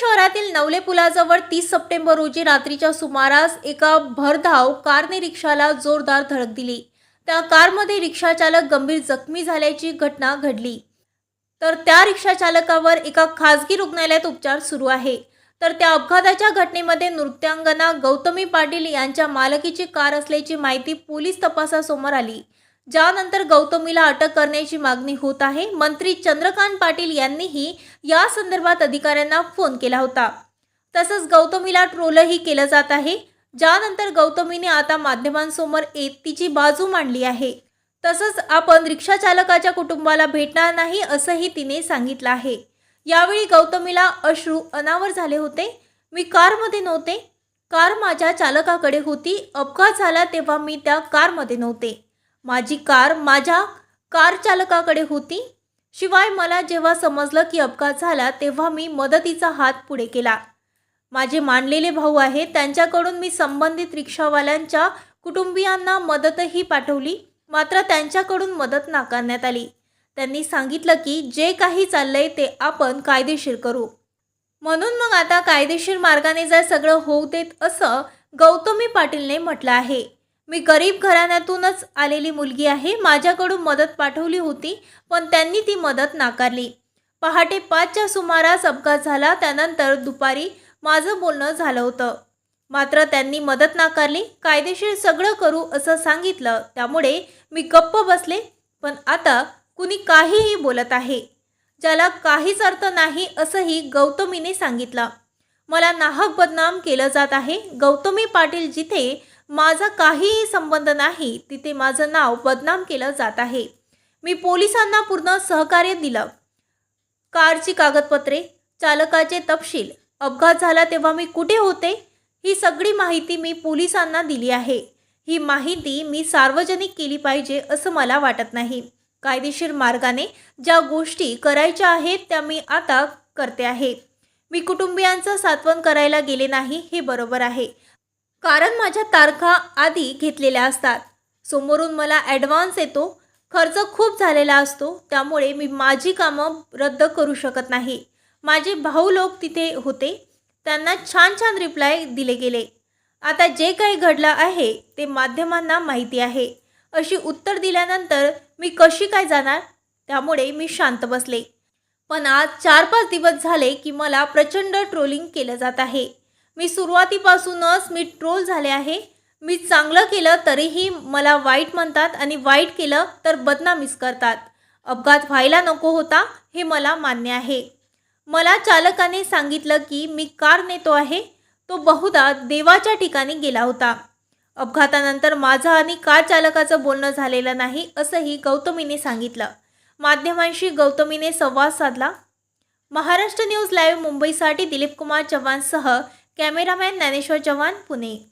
शहरातील नवले पुलाजवळ तीस सप्टेंबर रोजी रात्रीच्या सुमारास एका भरधाव कारने रिक्षाला जोरदार धडक दिली. त्या कारमध्ये रिक्षाचालक गंभीर जखमी झाल्याची घटना घडली. तर त्या रिक्षा चालकावर एका खासगी रुग्णालयात उपचार सुरू आहे. तर त्या अपघाताच्या घटनेमध्ये नृत्यांगना गौतमी पाटील यांच्या मालकीची कार असल्याची माहिती पोलीस तपासासमोर आली. ज्यानंतर गौतमीला अटक करण्याची मागणी होत आहे मंत्री चंद्रकांत पाटील यांनीही या संदर्भात अधिकाऱ्यांना फोन केला होता. तसंच गौतमीला ट्रोलही केलं जात आहे. ज्यानंतर गौतमीने आता माध्यमांसमोर येत तिची बाजू मांडली आहे. तसंच आपण रिक्षा चालकाच्या कुटुंबाला भेटणार नाही असंही तिने सांगितलं आहे. यावेळी गौतमीला अश्रू अनावर झाले होते. मी कारमध्ये नव्हते. कार माझ्या चालकाकडे होती. अपघात झाला तेव्हा मी त्या कारमध्ये नव्हते. माझी कार माझ्या कार चालकाकडे होती. शिवाय मला जेव्हा समजलं की अपघात झाला तेव्हा मी मदतीचा हात पुढे केला. माझे मानलेले भाऊ आहेत त्यांच्याकडून मी संबंधित रिक्षावाल्यांच्या कुटुंबियांना मदतही पाठवली मात्र त्यांच्याकडून मदत नाकारण्यात आली. त्यांनी सांगितलं की जे काही चाललंय ते आपण कायदेशीर करू. म्हणून मग आता कायदेशीर मार्गाने जर सगळं होऊ देत असं गौतमी पाटीलने म्हटलं आहे. मी गरीब घराण्यातूनच आलेली मुलगी आहे. माझ्याकडून मदत पाठवली होती पण त्यांनी ती मदत नाकारली. पहाटे पाचच्या सुमारास अपघात झाला. त्यानंतर दुपारी माझं बोलणं झालं होतं. मात्र त्यांनी मदत नाकारली. कायदेशीर सगळं करू असं सांगितलं. त्यामुळे मी गप्प बसले पण आता कुणी काहीही बोलत आहे ज्याला काहीच अर्थ नाही असंही गौतमीने सांगितलं. मला नाहक बदनाम केलं जात आहे. गौतमी पाटील जिथे माझा काहीही संबंध नाही तिथे माझं नाव बदनाम केलं जात आहे. मी पोलिसांना पूर्ण सहकार्य दिलं. कारची कागदपत्रे चालकाचे तपशील अपघात झाला तेव्हा मी कुठे होते? ही सगळी माहिती मी पोलिसांना दिली आहे. ही माहिती मी सार्वजनिक केली पाहिजे असं मला वाटत नाही. कायदेशीर मार्गाने ज्या गोष्टी करायच्या आहेत त्या मी आता करते आहे. मी कुटुंबियांचं सात्वन करायला गेले नाही हे बरोबर आहे. कारण माझ्या तारखा आधी घेतलेल्या असतात. समोरून मला ॲडव्हान्स येतो खर्च खूप झालेला असतो त्यामुळे मी माझी कामं रद्द करू शकत नाही. माझे भाऊ लोक तिथे होते त्यांना छान छान रिप्लाय दिले गेले. आता जे काही घडलं आहे ते माध्यमांना माहिती आहे. अशी उत्तर दिल्यानंतर मी कशी काय जाणार? त्यामुळे मी शांत बसले. पण आज चार पाच दिवस झाले की मला प्रचंड ट्रोलिंग केलं जात आहे. मी सुरुवातीपासूनच मी ट्रोल झाले आहे. मी चांगलं केलं तरीही मला वाईट म्हणतात आणि वाईट केलं तर बदनामीच करतात. अपघात व्हायला नको होता हे मला मान्य आहे. मला चालकाने सांगितलं की मी कार नेतो आहे. तो बहुधा देवाच्या ठिकाणी गेला होता. अपघातानंतर माझं आणि कार चालकाचं बोलणं झालेलं नाही असंही गौतमीने सांगितलं. माध्यमांशी गौतमीने संवाद साधला. महाराष्ट्र न्यूज लाईव्ह मुंबईसाठी दिलीप कुमार चव्हाणसह कॅमेरामॅन ज्ञानेश्वर चव्हाण पुणे